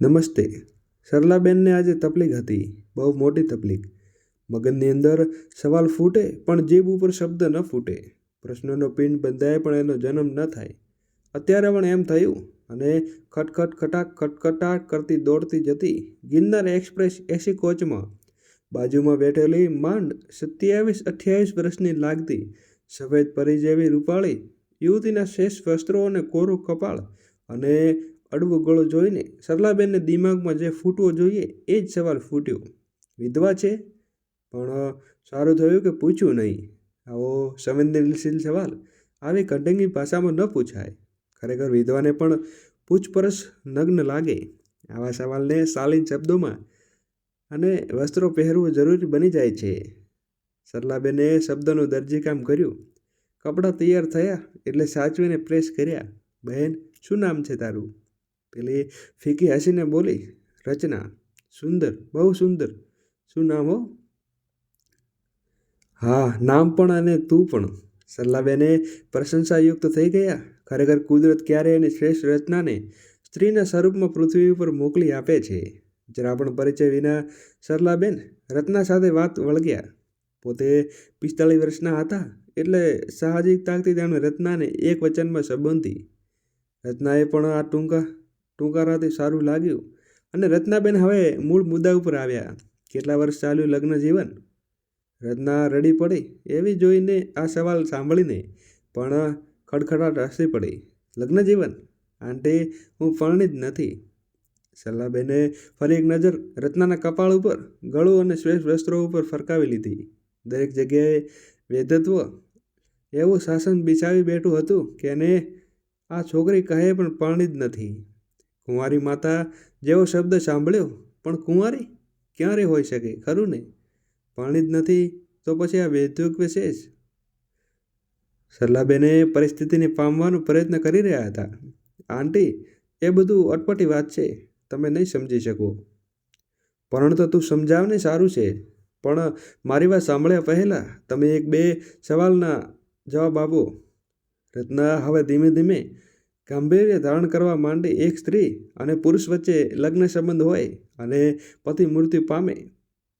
નમસ્તે. સરલાબેનને આજે તકલીફ હતી, બહુ મોટી તકલીફ. મગજની અંદર સવાલ ફૂટે, પણ જીભ ઉપર શબ્દ ન ફૂટે. પ્રશ્નનો પિંડ બંધાય પણ એનો જન્મ ન થાય. અત્યારે પણ એમ થયું અને ખટખટ ખટાક ખટખટાટ કરતી દોડતી જતી ગિરનાર એક્સપ્રેસ એસી કોચમાં. બાજુમાં બેઠેલી માંડ સત્યાવીસ અઠ્યાવીસ વર્ષની લાગતી, સફેદ પરી જેવી રૂપાળી, યુવતીના શેષ વસ્ત્રો અને કોરું કપાળ અને અડવું ગળો જોઈને સરલાબેનને દિમાગમાં જે ફૂટવો જોઈએ એ જ સવાલ ફૂટ્યો. વિધવા છે? પણ સારું થયું કે પૂછ્યું નહીં? આવો સંવેદનશીલ સવાલ. આવી કઢંગી ભાષામાં ન પૂછાય. ખરેખર વિધવાને પણ પૂછપરછ નગ્ન લાગે. આવા સવાલને શાલીન શબ્દોમાં અને વસ્ત્રો પહેરવું જરૂરી બની જાય છે. સરલાબેને શબ્દનું દરજીકામ કર્યું. કપડાં તૈયાર થયા એટલે સાચવીને પ્રેસ કર્યા. બહેન, શું નામ છે તારું? પેલી ફીકી હસીને બોલી રચના સુંદર બહુ સુંદર શું નામ હો? હા, નામ પણ અને તું પણ. સરલાબેને પ્રશંસાયુક્ત થઈ ગયા. ખરેખર કુદરત ક્યારે એની શ્રેષ્ઠ રચનાને સ્ત્રીના સ્વરૂપમાં પૃથ્વી ઉપર મોકલી આપે છે? જરા પણ પરિચય વિના સરલાબેન રત્ના સાથે વાત વળગ્યા. પોતે પિસ્તાળીસ વર્ષના હતા, એટલે સાહજિકતાથી તેમણે રત્નાને એક વચનમાં સંબંધી. રત્નાએ પણ આ ટૂંકા ટૂંકારાથી સારું લાગ્યું અને રત્નાબેન હવે મૂળ મુદ્દા ઉપર આવ્યા. કેટલા વર્ષ ચાલ્યું લગ્ન જીવન? રત્ના રડી પડી, એવી જોઈને આ સવાલ સાંભળીને પણ ખડખડાટ હસી પડી. લગ્ન જીવન? આંટી, હું જ નથી. સલાબેને ફરી એક નજર રત્નાના કપાળ ઉપર, ગળું અને શ્રેષ્ઠ વસ્ત્રો ઉપર ફરકાવી લીધી. દરેક જગ્યાએ વેદત્વ એવું શાસન બિછાવી બેઠું હતું કે એને આ છોકરી કહે પણ પરણિત નથી. કુંવારી માતા જેવો શબ્દ સાંભળ્યો, પણ કુંવારી ક્યારે હોઈ શકે, ખરું ને? જ નથી, તો પછી આ વૈદ્યુક વિશેષ સરલાબેને પરિસ્થિતિને પામવાનો પ્રયત્ન કરી રહ્યા હતા. આંટી, એ બધું અટપટી વાત છે, તમે નહીં સમજી શકો. પણ તો તું સમજાવને સારું છે, પણ મારી વાત સાંભળ્યા પહેલાં તમે એક બે સવાલના જવાબ આપો. રત્ના હવે ધીમે ધીમે ગાંભીર્ય ધારણ કરવા માંડી એક સ્ત્રી અને પુરુષ વચ્ચે લગ્ન સંબંધ હોય અને પતિ મૃત્યુ પામે,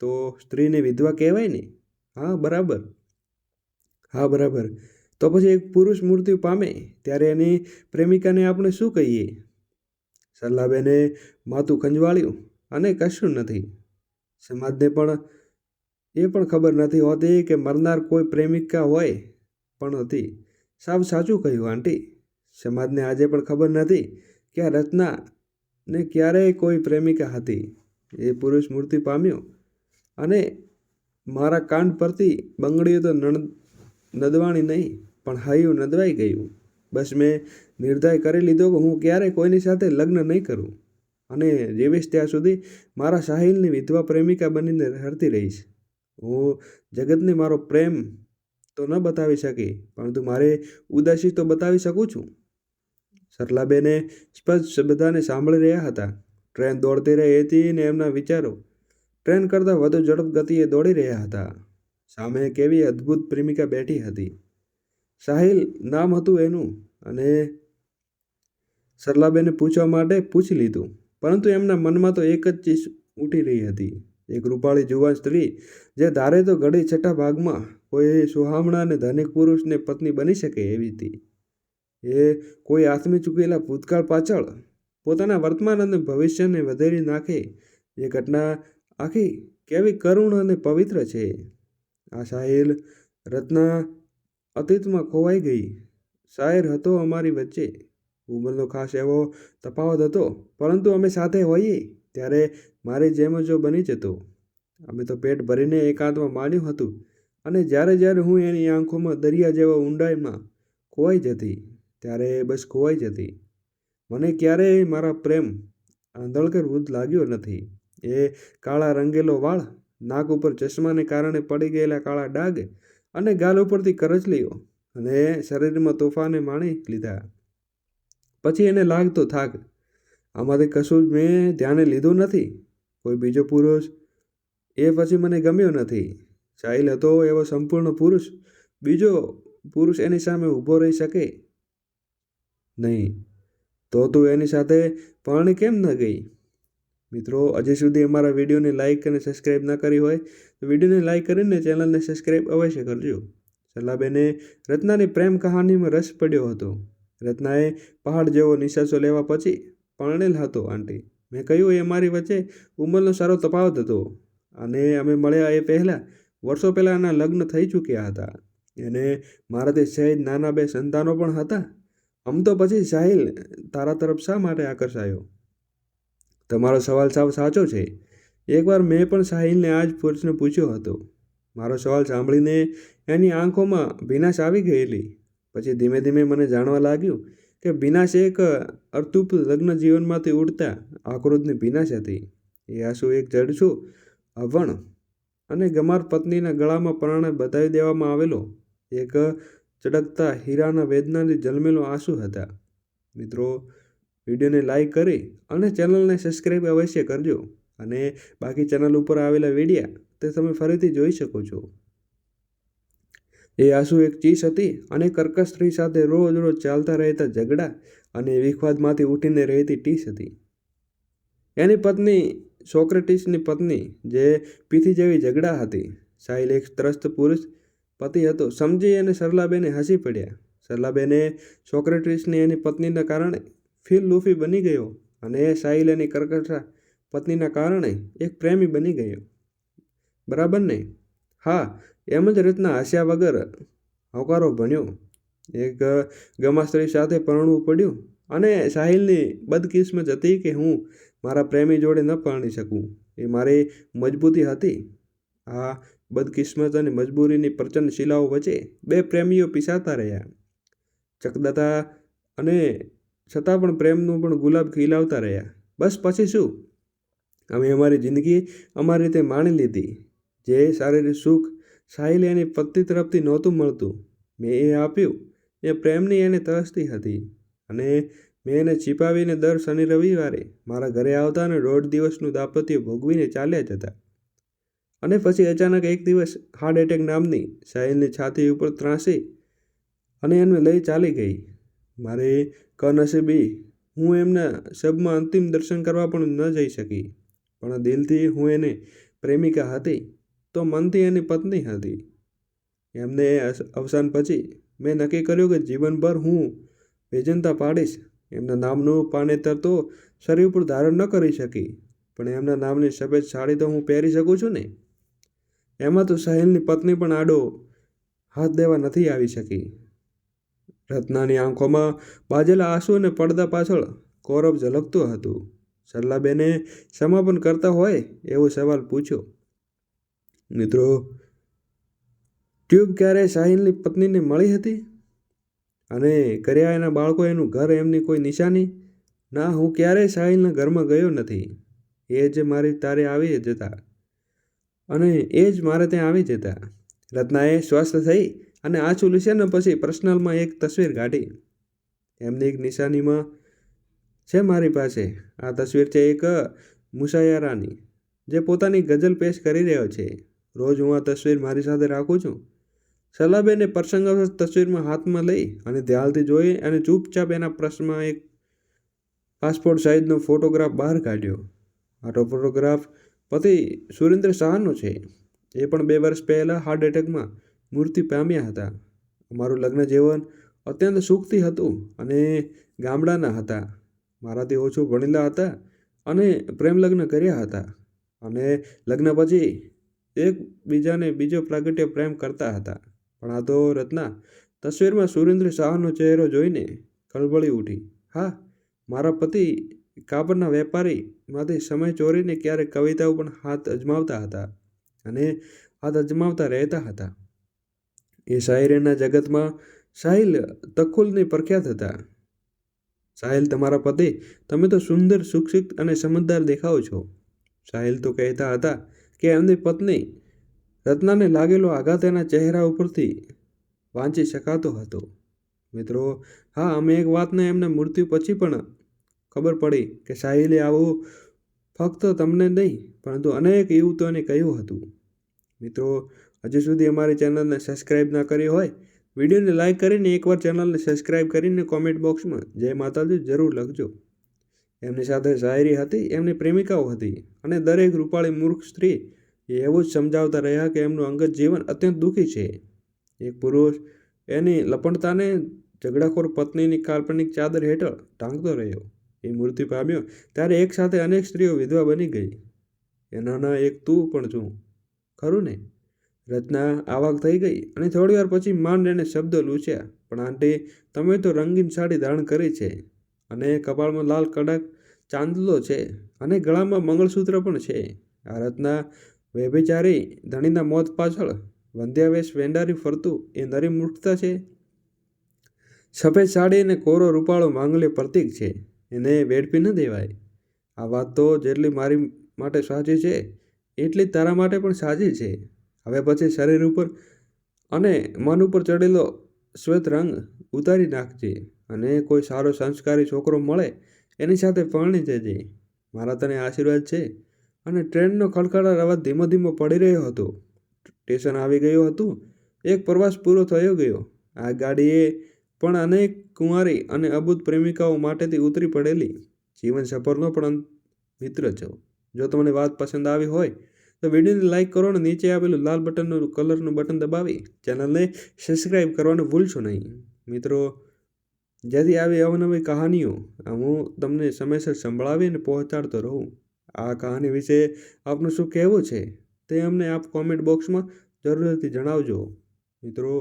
તો સ્ત્રીને વિધવા કહેવાય ને? હા, બરાબર. હા, બરાબર. તો પછી એક પુરુષ મૃત્યુ પામે, ત્યારે એની પ્રેમિકાને આપણે શું કહીએ? સલ્લાબેને માથું ખંજવાળ્યું અને કશું નથી. સમાજને પણ એ પણ ખબર નથી હોતી કે મરનાર કોઈ પ્રેમિકા હોય પણ હતી સાવ સાચું કહ્યું, આંટી. સમાજને આજે પણ ખબર નથી કે આ રચના ને ક્યારેય કોઈ પ્રેમિકા હતી. એ પુરુષ મૂર્તિ પામ્યો અને મારા કાંડ પરથી બંગડીઓ તો નદવાણી નહીં, પણ હૈયું નદવાઈ ગયું. બસ મેં નિર્ધાર કરી લીધો કે હું ક્યારેય કોઈની સાથે લગ્ન નહીં કરું અને જીવીશ ત્યાં સુધી મારા સાહિલની વિધવા પ્રેમિકા બનીને હરતી રહીશ. હું જગતને મારો પ્રેમ તો ન બતાવી શકી, પરંતુ મારે ઉદાસી તો બતાવી શકું છું. સરલાબેને સ્પષ્ટ બધાને સાંભળી રહ્યા હતા. ટ્રેન દોડતી રહી હતી ને એમના વિચારો ટ્રેન કરતાં વધુ ઝડપ ગતિએ દોડી રહ્યા હતા. સામે કેવી અદ્ભુત પ્રેમિકા બેઠી હતી. સાહિલ નામ હતું એનું અને સરલાબેને પૂછવા માટે પૂછી લીધું, પરંતુ એમના મનમાં તો એક જ ચીજ ઉઠી રહી હતી. એક રૂપાળી જુવાન સ્ત્રી જે ધારે તો ઘડી છઠ્ઠા ભાગમાં કોઈ સુહામણા અને ધનિક પુરુષને પત્ની બની શકે એવી હતી. એ કોઈ આથમી ચૂકેલા ભૂતકાળ પાછળ પોતાના વર્તમાન અને ભવિષ્યને વધેરી નાખે. એ ઘટના આખી કેવી કરુણ અને પવિત્ર છે. આ સાહિલ રત્ના અતીતમાં ખોવાઈ ગઈ. શાયર હતો અમારી વચ્ચે. ઉંમરનો ખાસ એવો તફાવત હતો. પરંતુ અમે સાથે હોઈએ ત્યારે મારી જેમ જો બની જતો. અમે તો પેટ ભરીને એકાંતમાં માણ્યું હતું. અને જ્યારે જ્યારે હું એની આંખોમાં દરિયા જેવા ઊંડાઈમાં ખોવાઈ જતી ત્યારે બસ ખોવાઈ જતી. મને ક્યારેય મારા પ્રેમ આંધળકર વૃદ્ધ લાગ્યો નથી. એ કાળા રંગેલો વાળ, નાક ઉપર ચશ્માને કારણે પડી ગયેલા કાળા ડાઘ અને ગાલ ઉપરથી કરચલીઓ અને શરીરમાં તોફાને માણી લીધા. પછી એને લાગતો થાક, આમાંથી કશું જ મેં ધ્યાને લીધું નથી. કોઈ બીજો પુરુષ? એ પછી મને ગમ્યો નથી. સાહિલ હતો એવો સંપૂર્ણ પુરુષ, બીજો પુરુષ એની સામે ઊભો રહી શકે નહીં. તો તું એની સાથે પણ કેમ ન ગઈ? મિત્રો, હજી સુધી અમારા વિડીયોને લાઇક અને સબસ્ક્રાઈબ ન કરી હોય, તો વિડીયોને લાઇક કરીને ચેનલને સબસ્ક્રાઈબ અવશ્ય કરજો. સલાબેને રત્નાની પ્રેમ કહાનીમાં રસ પડ્યો હતો. રત્નાએ પહાડ જેવો નિશાસો લેવા પછી પરણેલ હતો, આંટી, મેં કહ્યું એ મારી વચ્ચે ઉંમરનો સારો તફાવત હતો. અને અમે મળ્યા એ પહેલાં વર્ષો પહેલાં એના લગ્ન થઈ ચૂક્યા હતા. એને મારાથી સહેજ નાના બે સંતાનો પણ હતા. આમ તો પછી સાહિલ, તારા તરફ શા માટે આકર્ષાયો? તમારો સવાલ સાવ સાચો છે. એકવાર મેં પણ સાહિલને આ જ પ્રશ્ન પૂછ્યો હતો. મારો સવાલ સાંભળીને એની આંખોમાં ભીનાશ આવી ગયેલી. પછી ધીમે ધીમે મને જાણવા લાગ્યું કે ભીનાશ એક અર્તુપ લગ્ન જીવનમાંથી ઉડતા આક્રોધની ભીનાશ હતી. એ આંસુ એક જડછું અવણ અને ગમાર પત્નીના ગળામાં પ્રાણે બતાવી દેવામાં આવેલો. એક ચડકતા હીરાના વેદનાથી જન્મેલો આંસુ હતા. મિત્રો, વિડીયોને લાઈક કરી અને ચેનલને સબસ્ક્રાઈબ અવશ્ય કરજો અને બાકી ચેનલ ઉપર આવેલા વિડીયા તે તમે ફરીથી જોઈ શકો છો. એ આંસુ એક ચીસ હતી અને કર્કશ સ્ત્રી સાથે રોજ રોજ ચાલતા રહેતા ઝઘડા અને વિખવાદમાંથી ઉઠીને રહેતી ટીસ હતી. એની પત્ની સોક્રેટીસની પત્ની, જે પીથી જેવી ઝઘડા હતી. સાહિલ એક ત્રસ્ત પુરુષ પતિ હતો. સમજી અને સરલાબેને હસી પડ્યા. સરલાબેને સોક્રેટિસની એની પત્નીના કારણે ફીલ લૂફી બની ગયો અને સાહિલ એની કરકસા પત્નીના કારણે એક પ્રેમી બની ગયો. બરાબર ને? હા, એમ જ રીતના હાસ્યા વગર હોકારો ભણ્યો. એક ગમાસ્ત્રી સાથે પરણવું પડ્યું અને સાહિલની બદકિસ્મત હતી કે હું મારા પ્રેમી જોડે ન પરણી શકું. એ મારી મજબૂતી હતી. આ બદકિસ્મત અને મજબૂરીની પ્રચંડ શિલાઓ વચ્ચે બે પ્રેમીઓ પીસાતા રહ્યા. ચકદાતા અને છતાં પણ પ્રેમનું પણ ગુલાબ ખીલાવતા રહ્યા. બસ પછી શું? અમે અમારી જિંદગી અમારી રીતે માણી લીધી. જે શારીરિક સુખ સાહિલે એની પત્તી તરફથી નહોતું મળતું. મેં એ આપ્યું. એ પ્રેમની એને તરસતી હતી. અને મેં એને છીપાવીને દર શનિ રવિવારે મારા ઘરે આવતા અને દોઢ દિવસનું દાંપત્ય ભોગવીને ચાલ્યા જતા. અને પછી અચાનક એક દિવસ હાર્ટ એટેક નામની સાહિલની છાતી ઉપર ત્રાસી અને એમને લઈ ચાલી ગઈ. મારે કનસીબી, હું એમના શબમાં અંતિમ દર્શન કરવા પણ ન જઈ શકી, પણ દિલથી હું એને પ્રેમિકા હતી, તો મનથી એની પત્ની હતી. એમને અવસાન પછી મેં નક્કી કર્યું કે જીવનભર હું વેજનતા પાડીશ. એમના નામનું પાનેતર તો શરીર ઉપર ધારણ ન કરી શકી, પણ એમના નામની સફેદ સાડી તો હું પહેરી શકું છું ને? એમાં તો સાહિલની પત્ની પણ આડો હાથ દેવા નથી આવી શકી. રત્નાની આંખોમાં બાજેલા આંસુ અને પડદા પાછળ કૌરવ ઝલકતું હતું. સરલાબેને સમાપન કરતા હોય એવો સવાલ પૂછ્યો. મિત્રો, ટ્યુબ ક્યારે સાહિલની પત્નીને મળી હતી? અને કર્યા એના બાળકો એનું ઘર એમની કોઈ નિશાની? ના, હું ક્યારેય સાહિલના ઘરમાં ગયો નથી. એ જ મારી તારે આવી જતા અને એ જ મારે ત્યાં આવી જતા. રત્નાએ સ્વસ્થ થઈ અને આછું લીશે ને પછી પર્સનલમાં એક તસવીર કાઢી. એમની એક નિશાનીમાં છે મારી પાસે. આ તસવીર છે એક મુસાયારાની જે પોતાની ગઝલ પેશ કરી રહ્યો છે. રોજ હું આ તસવીર મારી સાથે રાખું છું. સલાબેને પ્રસંગ તસવીરમાં હાથમાં લઈ અને ધ્યાનથી જોઈ અને ચૂપચાપ એના પ્રશ્નમાં એક પાસપોર્ટ સાઇઝનો ફોટોગ્રાફ બહાર કાઢ્યો. આ ફોટોગ્રાફ પતિ સુરેન્દ્ર શાહનો છે. એ પણ બે વર્ષ પહેલાં હાર્ટ એટેકમાં મૃત્યુ પામ્યા હતા. અમારું લગ્ન જીવન અત્યંત સુખથી હતું અને ગામડાના હતા. મારાથી ઓછું ભણેલા હતા અને પ્રેમ લગ્ન કર્યા હતા. અને લગ્ન પછી એકબીજાને બીજો પ્રાગટ્ય પ્રેમ કરતા હતા. પણ આ તો રત્ના તસવીરમાં સુરેન્દ્ર શાહનો ચહેરો જોઈને કળબળી ઉઠી. હા, મારા પતિ કાપડના વેપારીમાંથી સમય ચોરીને ક્યારેક કવિતાઓ પણ હાથ અજમાવતા હતા અને હાથ અજમાવતા રહેતા હતા. એ શાયરીના જગતમાં સાહિલ તખુલની પ્રખ્યાત હતા. સાહિલ, તમારા પતિ, તમે તો સુંદર, સુશિક્ષિત અને સમજદાર દેખાઓ છો. સાહિલ તો કહેતા હતા કે એમની પત્ની રત્નાને લાગેલો આઘાત એના ચહેરા ઉપરથી વાંચી શકાતો હતો. મિત્રો, હા, અમે એક વાતને એમના મૃત્યુ પછી પણ ખબર પડી કે સાહિલે આવું ફક્ત તમને નહીં, પરંતુ અનેક યુવતોને કહ્યું હતું. મિત્રો, હજી સુધી અમારી ચેનલને સબસ્ક્રાઈબ ના કરી હોય, વિડીયોને લાઇક કરીને એકવાર ચેનલને સબસ્ક્રાઈબ કરીને કોમેન્ટ બોક્સમાં જય માતાજી જરૂર લખજો. એમની સાથે શાયરી હતી, એમની પ્રેમિકાઓ હતી અને દરેક રૂપાળી મૂર્ખ સ્ત્રી એ એવું જ સમજાવતા રહ્યા કે એમનું અંગત જીવન અત્યંત દુઃખી છે. એક પુરુષ એની લપણતાને ઝઘડાખોર પત્નીની કાલ્પનિક ચાદર હેઠળ ટાંગતો રહ્યો. એ મૃત્યુ પામ્યો, ત્યારે એક સાથે અનેક સ્ત્રીઓ વિધવા બની ગઈ. એનાના એક તું પણ છું. ખરું ને? રચના આવાક થઈ ગઈ અને થોડી વાર પછી માંડ એને શબ્દો લૂછ્યા પણ આંટી, તમે તો રંગીન સાડી ધારણ કરી છે અને કપાળમાં લાલ કડક ચાંદલો છે અને ગળામાં મંગળસૂત્ર પણ છે. આ રચના વ્યભિચારી ધણીના મોત પાછળ વંધ્યાવેશ વેંડારી ફરતું એ નરી મૂર્ખતા છે. સફેદ સાડી અને કોરો રૂપાળો માંગલ્ય પ્રતીક છે. એને વેડપી ન દેવાય. આ વાત તો જેટલી મારી માટે સાચી છે, એટલી તારા માટે પણ સાચી છે. હવે પછી શરીર ઉપર અને મન ઉપર ચડેલો શ્વેત રંગ ઉતારી નાખજે અને કોઈ સારો સંસ્કારી છોકરો મળે એની સાથે પરણી જજે. મારા તને આશીર્વાદ છે. અને ટ્રેનનો ખડખડાટ અવાજ ધીમો ધીમો પડી રહ્યો હતો. સ્ટેશન આવી ગયું હતું. એક પ્રવાસ પૂરો થયો ગયો. આ ગાડીએ પણ અનેક કુંવારી અને અબૂત પ્રેમિકાઓ માટેથી ઉતરી પડેલી જીવન સફરનો પણ મિત્ર છો. જો તમને વાત પસંદ આવી હોય, તો વિડીયોને લાઇક કરો અને નીચે આપેલું લાલ બટનનું કલરનું બટન દબાવી ચેનલને સબસ્ક્રાઈબ કરવાનું ભૂલશો નહીં. મિત્રો, જેથી આવી અવનવી કહાનીઓ હું તમને સમયસર સંભળાવી અને પહોંચાડતો રહું. આ કહાની વિશે આપનું શું કહેવું છે, તે અમને આપ કોમેન્ટ બોક્સમાં જરૂરથી જણાવજો. મિત્રો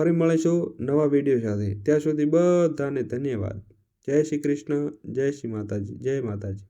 ફરી મળીશું નવા વીડિયો સાથે. ત્યાં સુધી બધાને ધન્યવાદ. જય શ્રી કૃષ્ણ, જય શ્રી માતાજી, જય માતાજી.